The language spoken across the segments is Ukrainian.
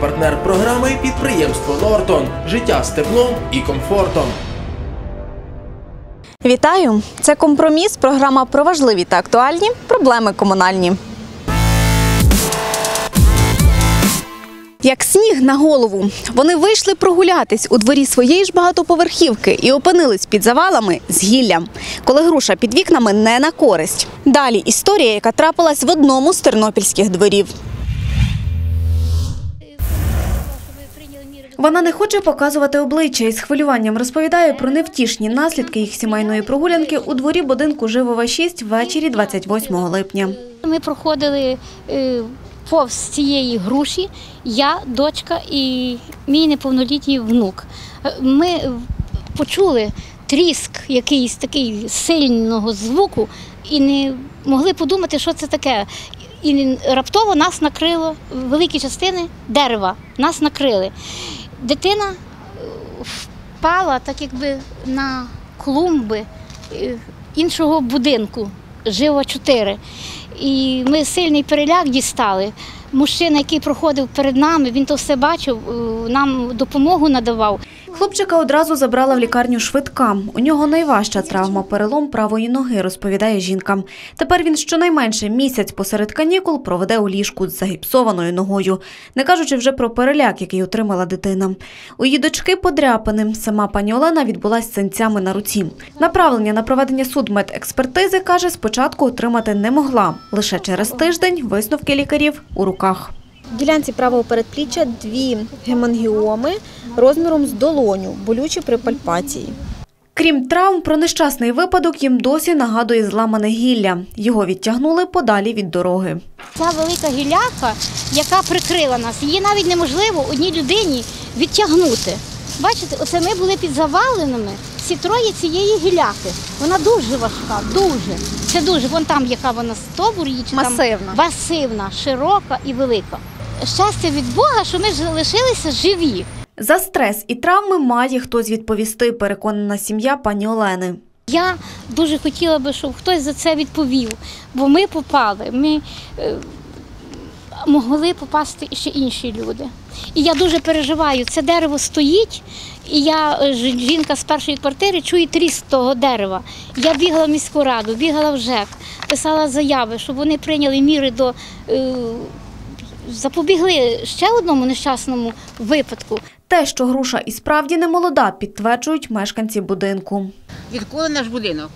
Партнер програми підприємство Нортон. Життя з теплом і комфортом. Вітаю! Це компроміс. Програма про важливі та актуальні проблеми комунальні. Як сніг на голову, вони вийшли прогулятись у дворі своєї ж багатоповерхівки і опинились під завалами з гіллям, коли груша під вікнами не на користь. Далі історія, яка трапилась в одному з тернопільських дворів. Вона не хоче показувати обличчя і з хвилюванням розповідає про невтішні наслідки їх сімейної прогулянки у дворі будинку Живова 6 ввечері 28 липня. Ми проходили е, повз цієї груші, я, дочка і мій неповнолітній внук. Ми почули тріск якийсь такий сильного звуку і не могли подумати, що це таке. І раптово нас накрило великі частини дерева, нас накрили. Дитина е, впала так якби на клумби е, іншого будинку, жива 4. І ми сильний переляк дістали. Мужчина, який проходив перед нами, він то все бачив, е, нам допомогу надавав. Хлопчика одразу забрала в лікарню швидка. У нього найважча травма перелом правої ноги, розповідає жінка. Тепер він щонайменше місяць посеред канікул проведе у ліжку з загіпсованою ногою, не кажучи вже про переляк, який отримала дитина. У її дочки подряпини. Сама пані Олена відбулась з синцями на руці. Направлення на проведення судмедекспертизи, каже, спочатку отримати не могла. Лише через тиждень висновки лікарів у руках. В ділянці правого передпліччя дві гемангіоми розміром з долоню, болючі при пальпації. Крім травм, про нещасний випадок їм досі нагадує зламане гілля. Його відтягнули подалі від дороги. Ця велика гіляка, яка прикрила нас, її навіть неможливо одній людині відтягнути. Бачите, оце ми були під заваленими всі троє цієї гіляки. Вона дуже важка, дуже. Це дуже. Вон там, яка вона стовбур її, чи Масивна. Там, масивна, широка і велика. Щастя від Бога, що ми ж лишилися живі. За стрес і травми має хтось відповісти, переконана сім'я пані Олени. Я дуже хотіла би, щоб хтось за це відповів, бо ми попали, ми е, могли попасти ще інші люди. І я дуже переживаю, це дерево стоїть, і я, е, жінка з першої квартири, чує тріск того дерева. Я бігала в міську раду, бігала в ЖЕК, писала заяви, щоб вони прийняли міри до. Е, Запобігли ще одному нещасному випадку. Те, що груша і справді не молода, підтверджують мешканці будинку. Відколи наш будинок?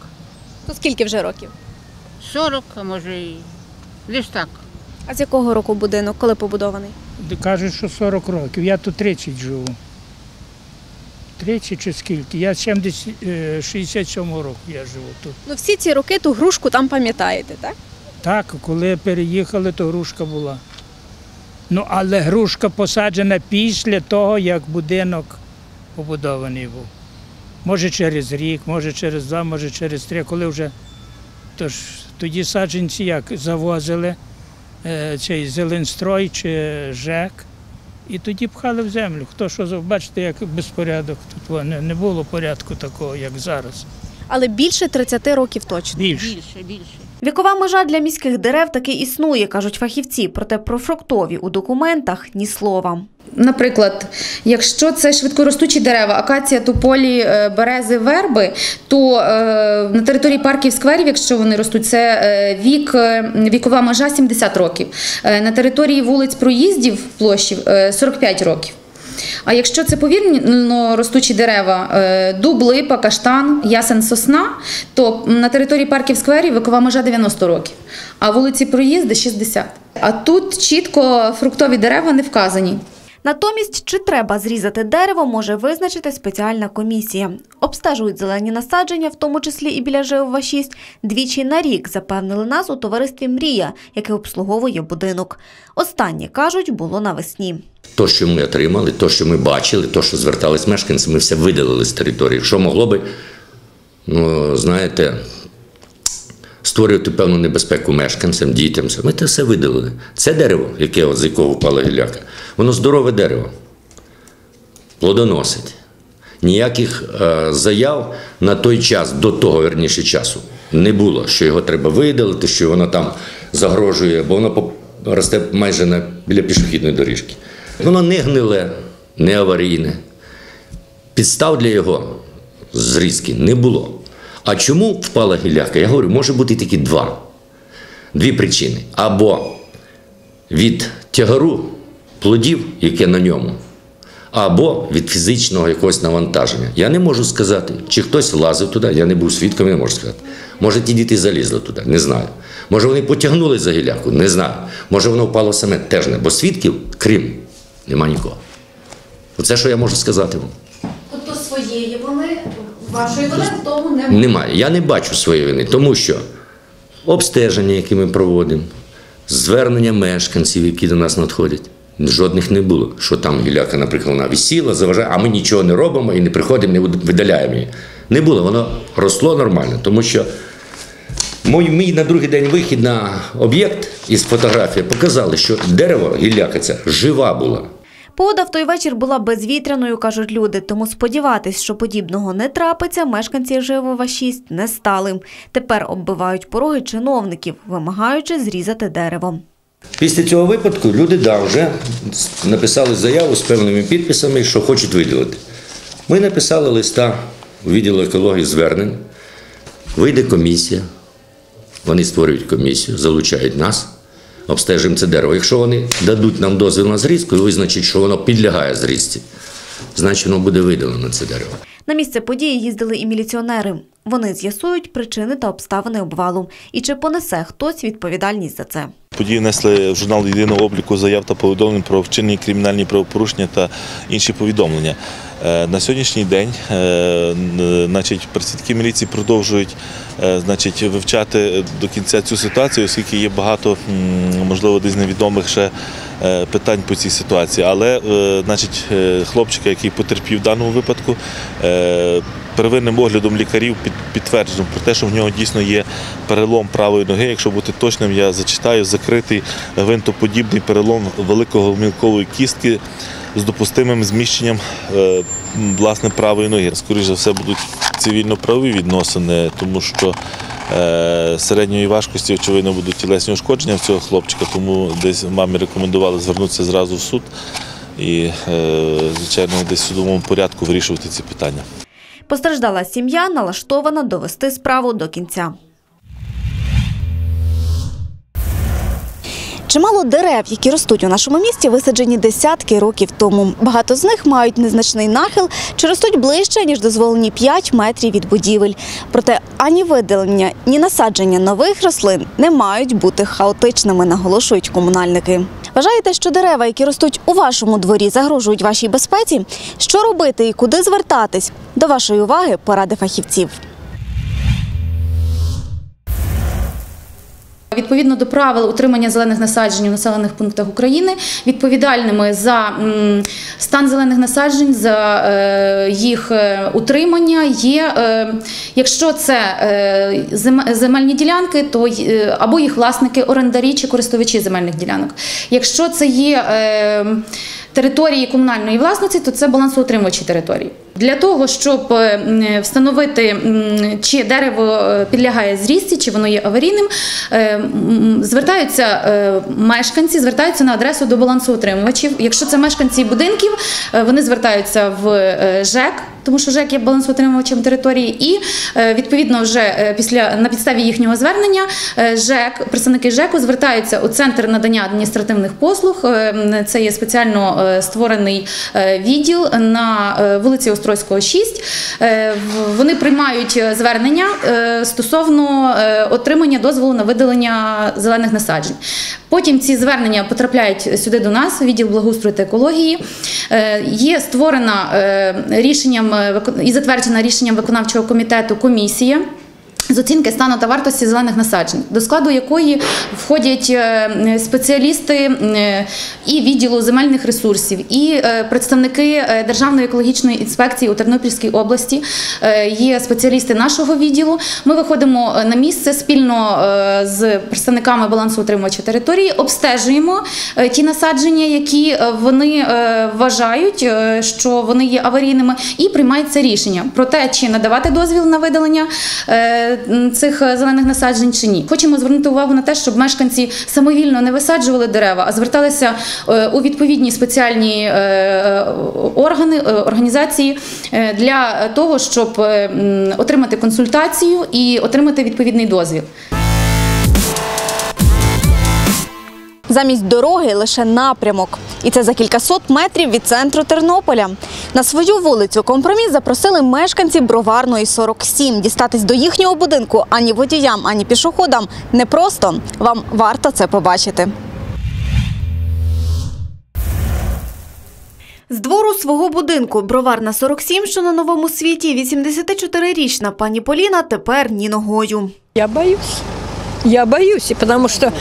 То скільки вже років? 40, а може і лише так. А з якого року будинок, коли побудований? Кажуть, що 40 років. Я тут 30 живу. 30 чи скільки? Я 70, е, 67 року я живу тут. Ну всі ці роки ту грушку там пам'ятаєте, так? Так, коли переїхали, то грушка була. Ну, але грушка посаджена після того, як будинок побудований був. Може через рік, може через два, може через три, коли вже. Тож тоді саджанці як завозили е, цей зеленстрой чи ЖЕК, і тоді пхали в землю. Хто що бачите, як безпорядок тут не, не було порядку такого, як зараз. Але більше 30 років точно. Більше. Більше, більше. Вікова межа для міських дерев таки існує, кажуть фахівці, проте про фруктові у документах ні слова. Наприклад, якщо це швидкоростучі дерева, акація, тополі, е, берези, верби, то е, на території парків скверів, якщо вони ростуть, це е, вік, вікова межа 70 років. На території вулиць проїздів площів е, 45 років. А якщо це повільно ростучі дерева, е, дуб, липа, каштан, ясен, сосна, то на території парків скверів вікова межа 90 років, а вулиці проїзди 60. А тут чітко фруктові дерева не вказані. Натомість, чи треба зрізати дерево, може визначити спеціальна комісія. Обстежують зелені насадження, в тому числі і біля ЖОВ 6 двічі на рік, запевнили нас у товаристві Мрія, яке обслуговує будинок. Останнє, кажуть, було навесні. То, що ми отримали, то, що ми бачили, то, що звертались мешканці, ми все видалили з території. Що могло би, ну, знаєте, створювати певну небезпеку мешканцям, дітям. Ми це все видалили. Це дерево, яке от, з якого впала гіляка, воно здорове дерево, плодоносить. Ніяких е, заяв на той час, до того верніше часу, не було, що його треба видалити, що воно там загрожує, бо воно росте майже на, біля пішохідної доріжки. Воно не гниле, не аварійне. Підстав для його зрізки не було. А чому впала гілляка? Я говорю, може бути тільки два. Дві причини. Або від тягару плодів, яке на ньому, або від фізичного якогось навантаження. Я не можу сказати, чи хтось лазив туди, я не був свідком, я не можу сказати. Може, ті діти залізли туди, не знаю. Може, вони потягнули за гілляку, не знаю. Може, воно впало саме теж не. Бо свідків, крім, нема нікого. Оце, що я можу сказати вам. Тобто своєї вони, вашої вини в тому немає. Немає. Я не бачу своєї вини, тому що обстеження, які ми проводимо, звернення мешканців, які до нас надходять, жодних не було. Що там гіляка, наприклад, вона висіла, заважає, а ми нічого не робимо і не приходимо, не видаляємо її. Не було, воно росло нормально, тому що мій, мій на другий день вихід на об'єкт із фотографії показали, що дерево гілляка ця жива була. Погода в той вечір була безвітряною, кажуть люди, тому сподіватись, що подібного не трапиться, мешканці Живова 6 не стали. Тепер оббивають пороги чиновників, вимагаючи зрізати дерево. Після цього випадку люди да, вже написали заяву з певними підписами, що хочуть виділити. Ми написали листа у відділ екології звернень. Вийде комісія, вони створюють комісію, залучають нас, обстежуємо це дерево. Якщо вони дадуть нам дозвіл на зрізку і визначать, що воно підлягає зрізці, значить воно буде видалено це дерево. На місце події їздили і міліціонери. Вони з'ясують причини та обставини обвалу і чи понесе хтось відповідальність за це. Події внесли в журнал єдиного обліку заяв та повідомлень про вчинені кримінальні правопорушення та інші повідомлення. Е, На сьогоднішній день е, значить, працівники міліції продовжують е, значить, вивчати до кінця цю ситуацію, оскільки є багато, можливо, десь невідомих ще питань по цій ситуації. Але значить, хлопчика, який потерпів в даному випадку, первинним оглядом лікарів під- підтверджено про те, що в нього дійсно є перелом правої ноги. Якщо бути точним, я зачитаю закритий гвинтоподібний перелом великого мілкової кістки з допустимим зміщенням е, власне правої ноги. Скоріше за все будуть цивільно-правові відносини, тому що е, середньої важкості, очевидно, будуть тілесні ушкодження в цього хлопчика, тому десь мамі рекомендували звернутися зразу в суд і, е, звичайно, десь в судовому порядку вирішувати ці питання. Постраждала сім'я, налаштована довести справу до кінця. Чимало дерев, які ростуть у нашому місті, висаджені десятки років тому. Багато з них мають незначний нахил чи ростуть ближче, ніж дозволені 5 метрів від будівель. Проте ані видалення, ні насадження нових рослин не мають бути хаотичними, наголошують комунальники. Вважаєте, що дерева, які ростуть у вашому дворі, загрожують вашій безпеці? Що робити і куди звертатись? До вашої уваги поради фахівців. Відповідно до правил утримання зелених насаджень у населених пунктах України, відповідальними за стан зелених насаджень, за е, їх е, утримання є, е, якщо це земельні ділянки, то або їх власники, орендарі чи користувачі земельних ділянок. Якщо це є території комунальної власності, то це балансоутримувачі території. Для того, щоб е, встановити, чи дерево е, підлягає зрісті, чи воно є аварійним, е, звертаються е, мешканці, звертаються на адресу до балансоутримувачів. Якщо це мешканці будинків, е, вони звертаються в е, ЖЕК, тому що ЖЕК є балансоутримувачем території, і е, відповідно вже е, після на підставі їхнього звернення е, ЖЕК, представники ЖЕКу звертаються у центр надання адміністративних послуг. Це є спеціально створений відділ на вулиці Острозького 6. Е, Вони приймають звернення стосовно отримання дозволу на видалення зелених насаджень. Потім ці звернення потрапляють сюди до нас, відділ благоустрою та екології. Є створена рішенням і затверджена рішенням виконавчого комітету комісія. З оцінки стану та вартості зелених насаджень, до складу якої входять е, спеціалісти е, і відділу земельних ресурсів, і е, представники Державної екологічної інспекції у Тернопільській області, є спеціалісти нашого відділу. Ми виходимо на місце спільно з представниками балансоутримувача території, обстежуємо ті насадження, які вони вважають, що вони є аварійними, і приймається рішення про те, чи надавати дозвіл на видалення цих е, зелених насаджень чи ні. Хочемо звернути увагу на те, щоб мешканці самовільно не висаджували дерева, а зверталися е, у відповідні спеціальні е, е, органи, е, організації е, для того, щоб е, отримати консультацію і отримати відповідний дозвіл. Замість дороги лише напрямок. І це за кількасот метрів від центру Тернополя. На свою вулицю компроміс запросили мешканці Броварної 47. Дістатись до їхнього будинку ані водіям, ані пішоходам непросто. Вам варто це побачити. З двору свого будинку Броварна 47, що на новому світі, 84-річна пані Поліна тепер ні ногою. Я боюсь. Я боюсь, и потому что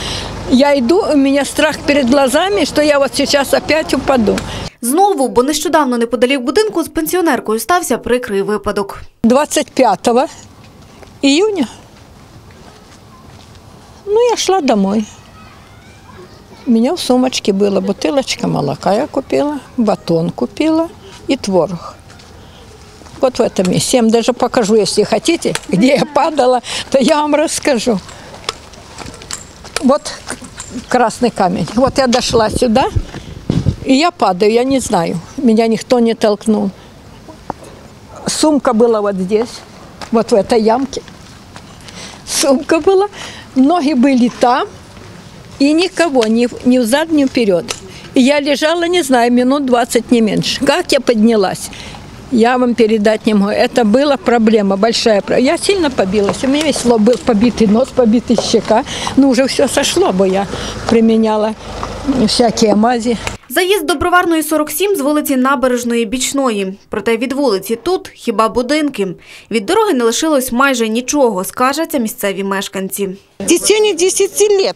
я иду, у меня страх перед глазами, что я вот сейчас опять упаду. Знову, бо нещодавно неподалік будинку з пенсіонеркою стався прикрий випадок. 25 июня, ну, я шла домой. У меня в сумочке была бутылочка молока я купила, батон купила и творог. Вот в этом месте. Я вам даже покажу, если хотите, где я падала, то я вам расскажу. Вот красный камень. Вот я дошла сюда, и я падаю, я не знаю. Меня никто не толкнул. Сумка была вот здесь, вот в этой ямке. Сумка была, ноги были там, и никого, ни, ни взад, ни вперед. И я лежала, не знаю, минут 20, не меньше. Как я поднялась? Я вам передать не могу. Это была проблема, большая проблема. Я сильно побилась. У меня весь лоб был побитый нос, побитый щека. Ну, уже все сошло, бо я применяла всякие мази. Заїзд до Броварної 47 з вулиці Набережної Бічної. Проте від вулиці тут хіба будинки. Від дороги не лишилось майже нічого, скаржаться місцеві мешканці. В течение 10 лет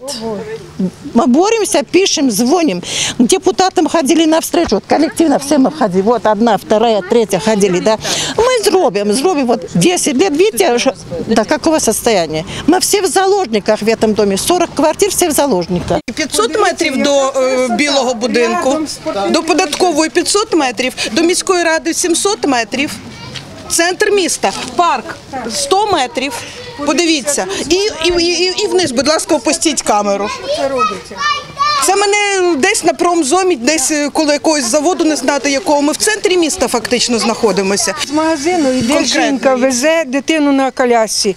мы боремся, пишем, звоним. К депутатам ходили навстречу, вот коллективно все мы ходили. Вот одна, вторая, третья ходили, да. Мы зробим, зробим. Вот 10 лет, видите, ш- до какого состояния. Мы все в заложниках в этом доме. 40 квартир, все в заложниках. 500 метрів до е, білого будинку, до податкової 500 метрів, до міської ради 700 метрів. Центр міста, парк 100 метрів. Подивіться. І, і, і, і вниз, будь ласка, опустіть камеру. Це мене десь на промзомі, десь е, коло якогось заводу, не знати якого. Ми в центрі міста фактично знаходимося. З магазину йде Конкретно. жінка, везе дитину на колясці.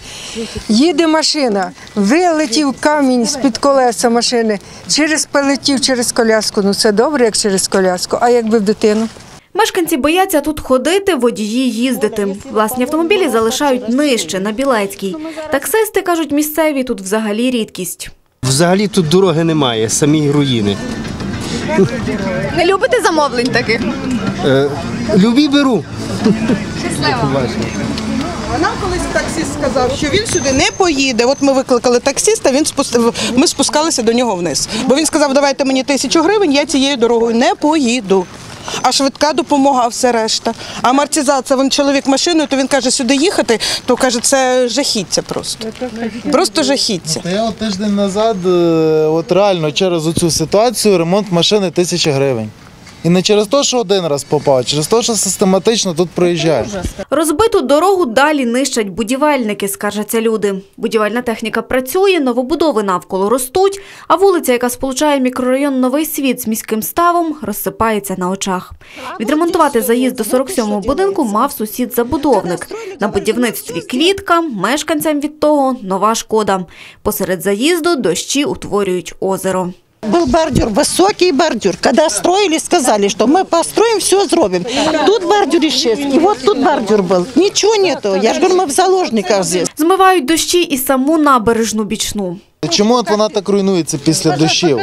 Їде машина, вилетів камінь з-під колеса машини, через полетів через коляску. Ну це добре, як через коляску, а якби в дитину. Мешканці бояться тут ходити, водії їздити. Власні автомобілі залишають нижче, на Білецькій. Таксисти, кажуть місцеві, тут взагалі рідкість. Взагалі тут дороги немає, самі руїни. Не любите замовлень таких? Е, любі беру. Нам колись таксист сказав, що він сюди не поїде. От ми викликали таксиста, він спустив, ми спускалися до нього вниз. Бо він сказав, давайте мені тисячу гривень, я цією дорогою не поїду. А швидка допомога, а все решта. Амортизація, він чоловік машиною, то він каже, сюди їхати, то каже, це жахіття просто. Просто жахіття. Та я от тиждень назад, е, от реально через цю ситуацію ремонт машини тисяча гривень. І не через те, що один раз попав, а через те, що систематично тут проїжджає. Розбиту дорогу далі нищать будівельники, скаржаться люди. Будівельна техніка працює, новобудови навколо ростуть, а вулиця, яка сполучає мікрорайон Новий Світ з міським ставом, розсипається на очах. Відремонтувати заїзд до 47-го будинку мав сусід-забудовник. На будівництві квітка, мешканцям від того нова шкода. Посеред заїзду дощі утворюють озеро. Был бордюр, высокий бордюр. Когда строили, сказали, что мы построим, все зробим. Тут бордюр исчез, и вот тут бордюр был. Ничего нету. Я же говорю, мы в заложниках здесь. Змивають дощі і саму набережну бічну. Чому от вона так руйнується після дощів?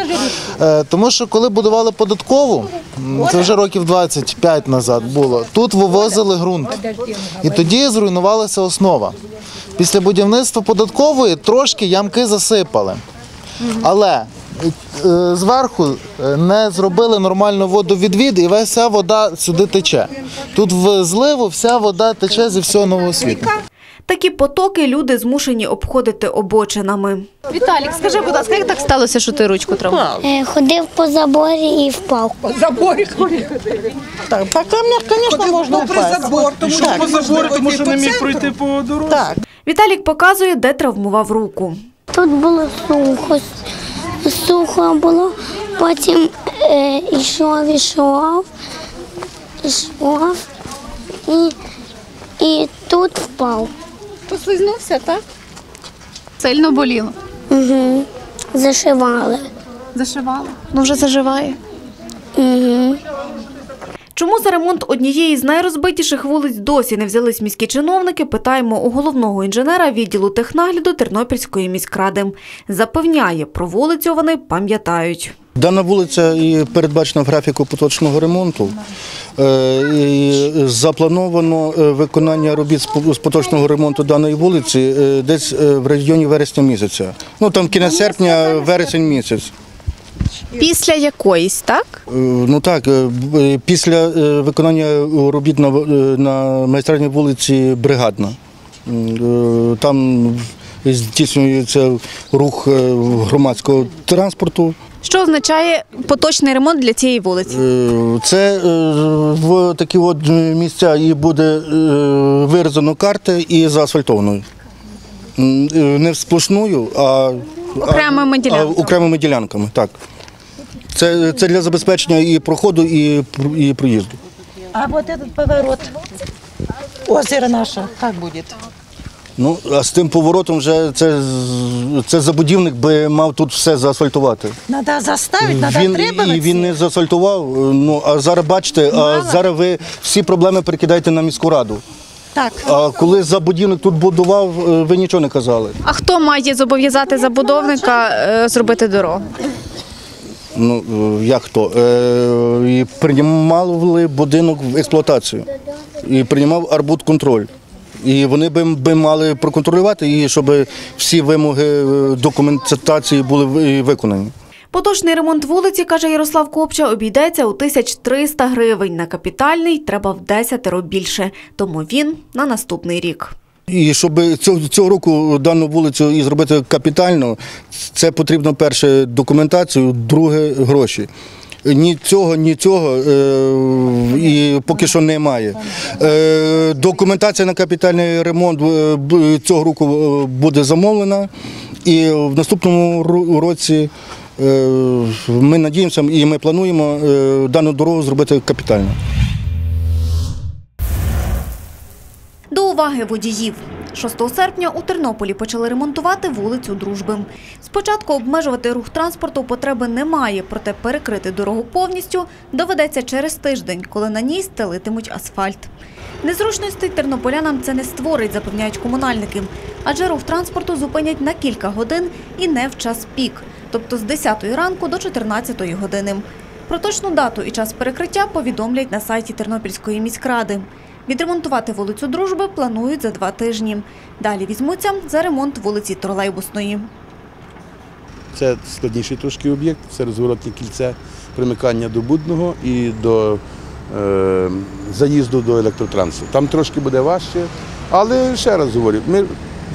Е, тому що коли будували податкову, м, це вже років 25 назад було, тут вивозили ґрунт. І тоді зруйнувалася основа. Після будівництва податкової трошки ямки засипали. Але е, зверху е, не зробили нормальну водовідвід, і вся вода сюди тече. Тут в зливу вся вода тече зі всього нового світу. Такі потоки люди змушені обходити обочинами. Віталік, скажи, будь ласка, як так сталося, що ти ручку травмував? Е, Ходив по заборі і впав. По заборі Так, по камнях, конечно, можно попри упасть. забор, тому що по забору, тому що не міг пройти по дорозі. Так. Віталік показує, де травмував руку. Тут було сухо, сухо було, потім е, йшов, йшов, йшов і, і тут впав. Послизнувся, так? Сильно боліло. Угу. Зашивали. Зашивали? Ну вже заживає. Угу. Чому за ремонт однієї з найрозбитіших вулиць досі не взялись міські чиновники, питаємо у головного інженера відділу технагляду Тернопільської міськради. Запевняє, про вулицю вони пам'ятають. Дана вулиця і передбачена в графіку поточного ремонту. Е, і Заплановано е, виконання робіт з поточного ремонту даної вулиці е, десь в районі вересня місяця. Ну там кінець серпня, вересень місяць. Після якоїсь, так? Е, Ну так, е, е, після виконання робіт на, на майстерній вулиці Бригадна. Там здійснюється рух громадського транспорту. Що означає поточний ремонт для цієї вулиці? Це в такі от місця і буде вирізано карти і заасфальтовано. Не сплошною, а Окремими ділянками. окремими ділянками. Так. Це, це для забезпечення і проходу, і, і проїзду. А вот этот поворот, озеро наше, как будет? Ну, а з тим поворотом вже це, це забудівник би мав тут все заасфальтувати. Надо заставить, надо Він, требовать. і він не заасфальтував. Ну а зараз бачите, а зараз ви всі проблеми перекидаєте на міську раду. Так. А коли забудівник тут будував, е, ви нічого не казали. А хто має зобов'язати забудовника е, зробити дорогу? Ну е, як хто? Е, і приймали будинок в експлуатацію. І приймав арбудконтроль. І вони би, би мали проконтролювати її, щоб всі вимоги е, документації були ви- виконані. Поточний ремонт вулиці, каже Ярослав Копча, обійдеться у 1300 гривень. На капітальний треба в 10 більше, тому він на наступний рік. І щоб цього, року дану вулицю і зробити капітально, це потрібно перше документацію, друге гроші. Ні цього, ні цього е, і поки що немає. Е, документація на капітальний ремонт е, цього року буде замовлена, і в наступному році ми надіємося і ми плануємо е, дану дорогу зробити капітально. До уваги водіїв. 6 серпня у Тернополі почали ремонтувати вулицю Дружби. Спочатку обмежувати рух транспорту потреби немає, проте перекрити дорогу повністю доведеться через тиждень, коли на ній стелитимуть асфальт. Незручностей тернополянам це не створить, запевняють комунальники, адже рух транспорту зупинять на кілька годин і не в час пік, тобто з 10 ранку до 14 години. Про точну дату і час перекриття повідомлять на сайті Тернопільської міськради. Відремонтувати вулицю Дружби планують за два тижні. Далі візьмуться за ремонт вулиці Тролейбусної. Це складніший трошки об'єкт, це розворотне кільце, примикання до Будного і до е, заїзду до електротрансу. Там трошки буде важче, але ще раз говорю, ми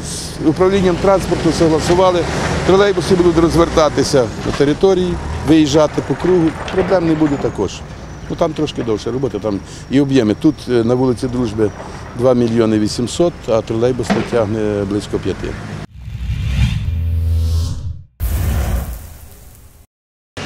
з управлінням транспорту согласували, тролейбуси будуть розвертатися на території, виїжджати по кругу. Проблем не буде також. Ну там трошки довше роботи, там і об'єми. Тут е, на вулиці Дружби 2 мільйони 800, а тролейбус тягне близько 5.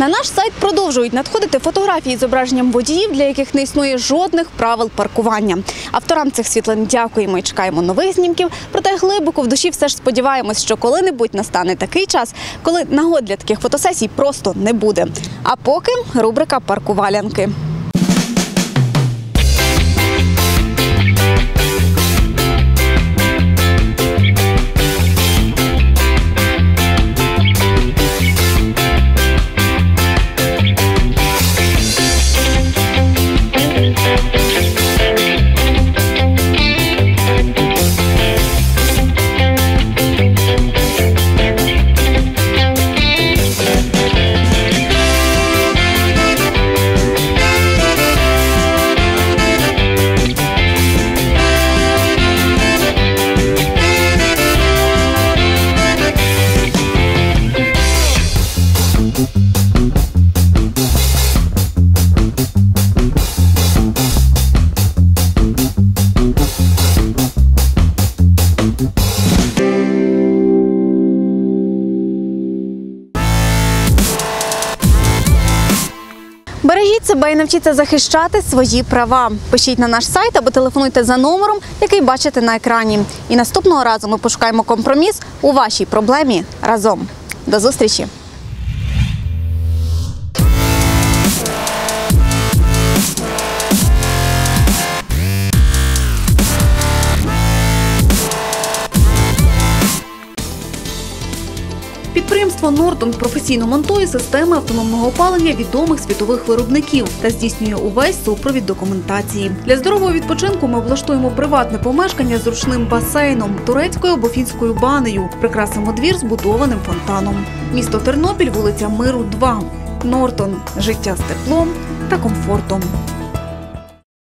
На наш сайт продовжують надходити фотографії з зображенням водіїв, для яких не існує жодних правил паркування. Авторам цих світлин дякуємо і чекаємо нових знімків. Проте глибоко в душі все ж сподіваємось, що коли-небудь настане такий час, коли нагод для таких фотосесій просто не буде. А поки рубрика паркувалянки. Навчіться захищати свої права. Пишіть на наш сайт або телефонуйте за номером, який бачите на екрані. І наступного разу ми пошукаємо компроміс у вашій проблемі разом. До зустрічі! Підприємство Нортон професійно монтує системи автономного опалення відомих світових виробників та здійснює увесь супровід документації. Для здорового відпочинку ми облаштуємо приватне помешкання з ручним басейном, турецькою або фінською банею, прикрасимо двір збудованим фонтаном. Місто Тернопіль, вулиця Миру, 2. Нортон життя з теплом та комфортом.